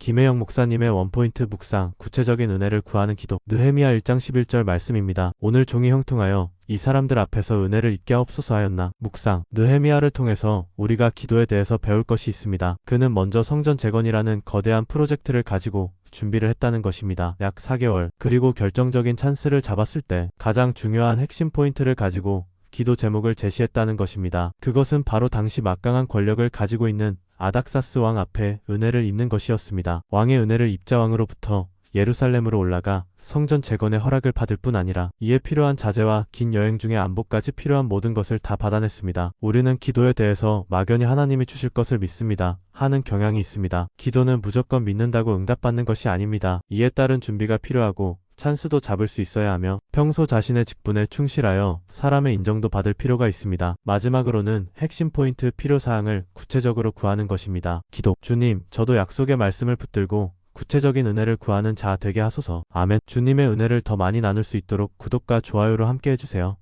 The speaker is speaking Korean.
김혜영 목사님의 원포인트 묵상, 구체적인 은혜를 구하는 기도, 느헤미야 1장 11절 말씀입니다. 오늘 종이 형통하여 이 사람들 앞에서 은혜를 입게 하옵소서 하였나. 묵상, 느헤미야를 통해서 우리가 기도에 대해서 배울 것이 있습니다. 그는 먼저 성전 재건이라는 거대한 프로젝트를 가지고 준비를 했다는 것입니다. 약 4개월, 그리고 결정적인 찬스를 잡았을 때 가장 중요한 핵심 포인트를 가지고 기도 제목을 제시했다는 것입니다. 그것은 바로 당시 막강한 권력을 가지고 있는 아닥사스 왕 앞에 은혜를 입는 것이었습니다. 왕의 은혜를 입자 왕으로부터 예루살렘으로 올라가 성전 재건의 허락을 받을 뿐 아니라 이에 필요한 자재와 긴 여행 중의 안보까지 필요한 모든 것을 다 받아냈습니다. 우리는 기도에 대해서 막연히 하나님이 주실 것을 믿습니다. 하는 경향이 있습니다. 기도는 무조건 믿는다고 응답받는 것이 아닙니다. 이에 따른 준비가 필요하고 찬스도 잡을 수 있어야 하며 평소 자신의 직분에 충실하여 사람의 인정도 받을 필요가 있습니다. 마지막으로는 핵심 포인트 필요사항을 구체적으로 구하는 것입니다. 기도. 주님, 저도 약속의 말씀을 붙들고 구체적인 은혜를 구하는 자 되게 하소서. 아멘. 주님의 은혜를 더 많이 나눌 수 있도록 구독과 좋아요로 함께 해주세요.